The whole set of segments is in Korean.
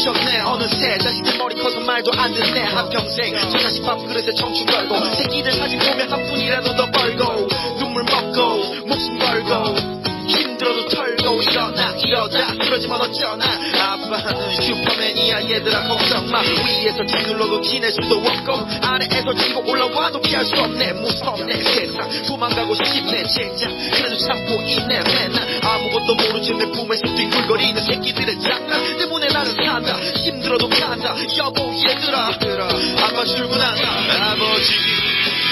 새 자식들 머리 커서 말도 안 듣네. 한평생 저 자식 밥그릇에 청춘 걸고 새끼들 사진 보면 한 푼이라도 더 벌고 눈물 먹고 목숨 걸고 힘들어도 털고 일어나 이러자 그러지만 어쩌나. 아빠는 슈퍼맨이야 얘들아 걱정 마. 위에서 짓눌러도 티낼 수도 없고 아래에서 치고 올라와도 피할 수 없네. 무섭네. 세상 도망가고 싶네. 진짜 그래도 참고 있네. 맨날 아무것도 모르지. 내 꿈에서 뒹굴거리는 새끼들의 장난 때문에 나는 산다 힘들어도 간다 여보 얘들아. 아빠 출근한다 아버지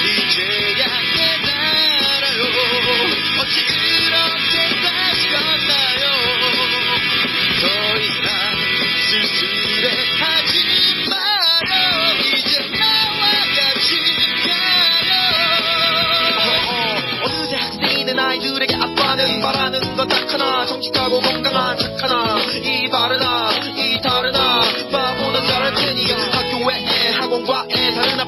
이제야 깨달아요. 어찌 그렇게 사셨나요? 더 이상 쓸쓸해 하지 마요. 이제 나와 같이 가요. 어느 대학생이는 아이들에게 아빠는 바라는 건 딱 하나. 정직하고 건강한 착 하나. 이 바르나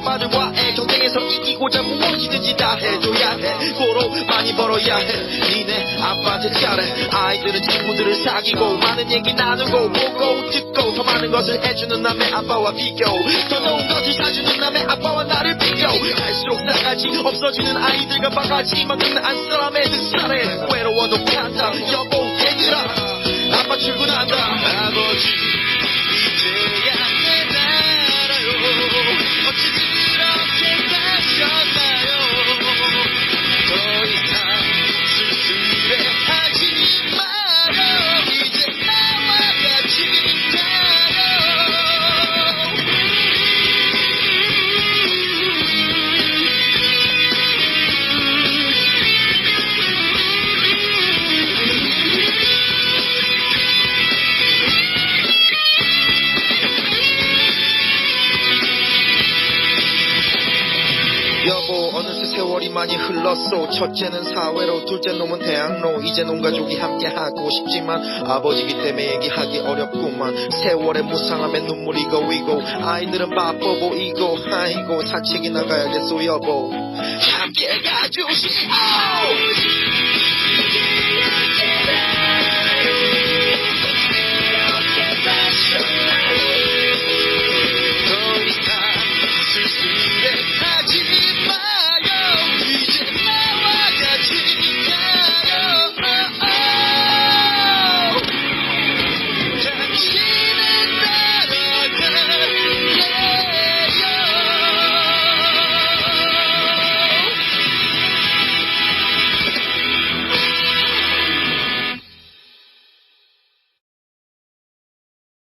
아빠들과의 경쟁에서 이기고자 무엇이든지 다 해줘야 해. 고로 많이 벌어야 해. 니네 아빠한테 잘해 아이들은 친구들을 사귀고 많은 얘기 나누고 보고 듣고 더 많은 것을 해주는 남의 아빠와 비교. 더 좋은 것을 사주는 남의 아빠와 나를 비교. 갈수록 싸가지 없어지는 아이들과 바가지 만드는 안쓰람 애들 살해. 외로워도 간다. 여보 얘들아. 아빠 출근한다 세월이 많이 흘렀소. 첫째는 사회로 둘째 놈은 대학로. 이제 놈 가족이 함께하고 싶지만 아버지기 때문에 얘기하기 어렵구만. 세월의 무상함에 눈물이 고이고 아이들은 바빠 보이고 아이고 산책이 나가야겠소 여보. 함께 가주시오. 돌이다 쓸쓸해 하지.